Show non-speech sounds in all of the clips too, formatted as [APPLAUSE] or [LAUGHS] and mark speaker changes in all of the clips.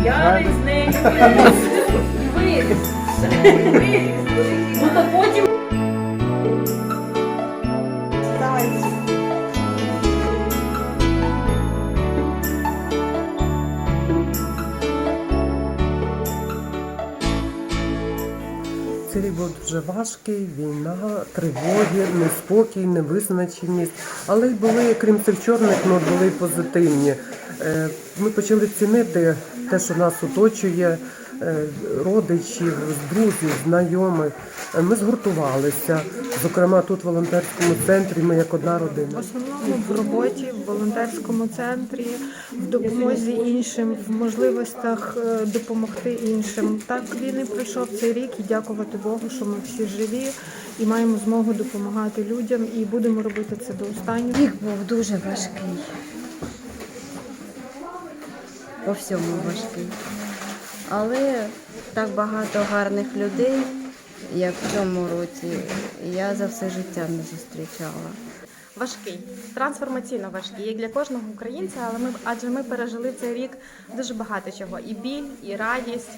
Speaker 1: [LAUGHS] Виріс. Виріс. Ну то потім.
Speaker 2: Цей рік був дуже важкий, війна, тривоги, неспокій, невизначеність. Але й були, крім цих чорних нот, були й позитивні. Е, Ми почали цінити те, що нас оточує, е, родичів, друзів, знайомих. Ми згуртувалися. Зокрема, тут в волонтерському центрі ми як одна родина.
Speaker 3: В основному в роботі в волонтерському центрі, в допомозі іншим, в можливостях е, допомогти іншим. Так він і пройшов цей рік і дякувати Богу, що ми всі живі і маємо змогу допомагати людям і будемо робити це до останнього.
Speaker 4: Рік був дуже важкий. По всьому важкий. Але так багато гарних людей, як в цьому році, я за все життя не зустрічала.
Speaker 5: Важкий, трансформаційно важкий, як для кожного українця, але ми адже ми пережили цей рік дуже багато чого: і біль, і радість,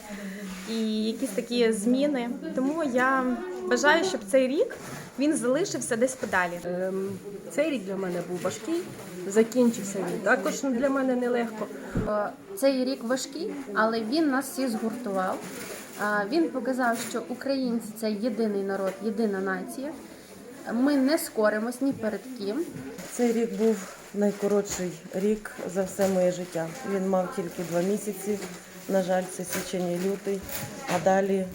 Speaker 5: і якісь такі зміни. Тому я бажаю, щоб цей рік він залишився десь подалі.
Speaker 6: Ем, Цей рік для мене був важкий, закінчився він також для мене нелегко.
Speaker 7: Е, Цей рік важкий, але він нас всіх згуртував. Е, Він показав, що українці це єдиний народ, єдина нація. Ми не скоримось ні перед ким.
Speaker 8: Цей рік був найкоротший рік за все моє життя. Він мав тільки два місяці. На жаль, це січень і лютий, а далі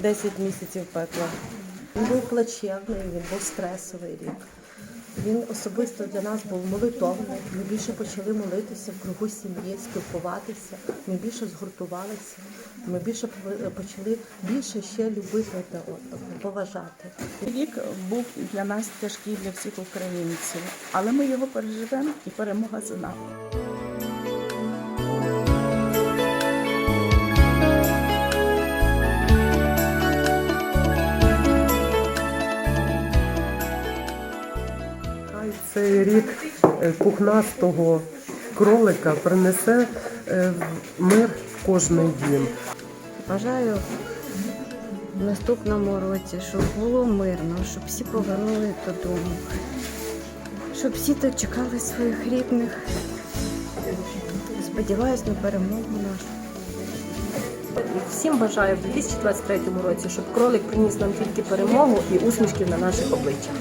Speaker 8: 10 місяців пекла.
Speaker 9: Він був плачевний, він був стресовий рік. Він особисто для нас був молитовний. Ми більше почали молитися в кругу сім'ї, спілкуватися. Ми більше згуртувалися. Ми більше почали більше ще любити та поважати.
Speaker 10: Вік був для нас тяжкий для всіх українців, але ми його переживемо і перемога за нами.
Speaker 2: Цей рік е, пухнастого кролика принесе е, мир в кожний дім.
Speaker 4: Бажаю в наступному році, щоб було мирно, щоб всі повернули додому, щоб всі тут чекали своїх рідних. Сподіваюсь на перемогу нашу.
Speaker 6: Всім бажаю в 2023 році, щоб кролик приніс нам тільки перемогу і усмішки на наших обличчях.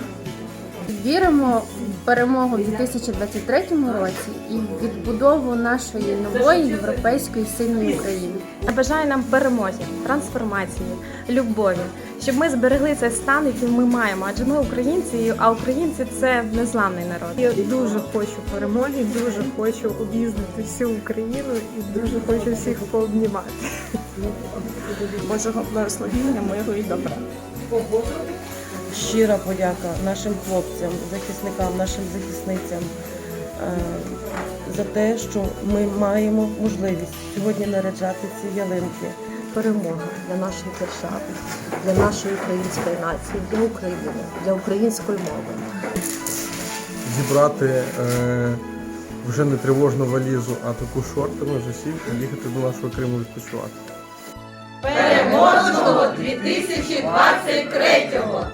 Speaker 7: Віримо в перемогу в 2023 році і в відбудову нашої нової європейської сильної України.
Speaker 5: Я бажаю нам перемоги, трансформації, любові, щоб ми зберегли цей стан, який ми маємо. Адже ми українці, а українці це незламний народ.
Speaker 3: Я дуже хочу перемоги, дуже хочу об'їздити всю Україну і дуже хочу всіх пообнімати.
Speaker 10: Божого благословіння, миру і добра.
Speaker 8: Щира подяка нашим хлопцям, захисникам, нашим захисницям е, за те, що ми маємо можливість сьогодні наряджати ці ялинки.
Speaker 9: Перемога для нашої держави, для нашої української нації, для України, для української мови.
Speaker 11: зібрати е, вже не тривожну валізу, а таку шортами з усім і їхати до нашого Криму відпочивати.
Speaker 1: Переможного 2023-го!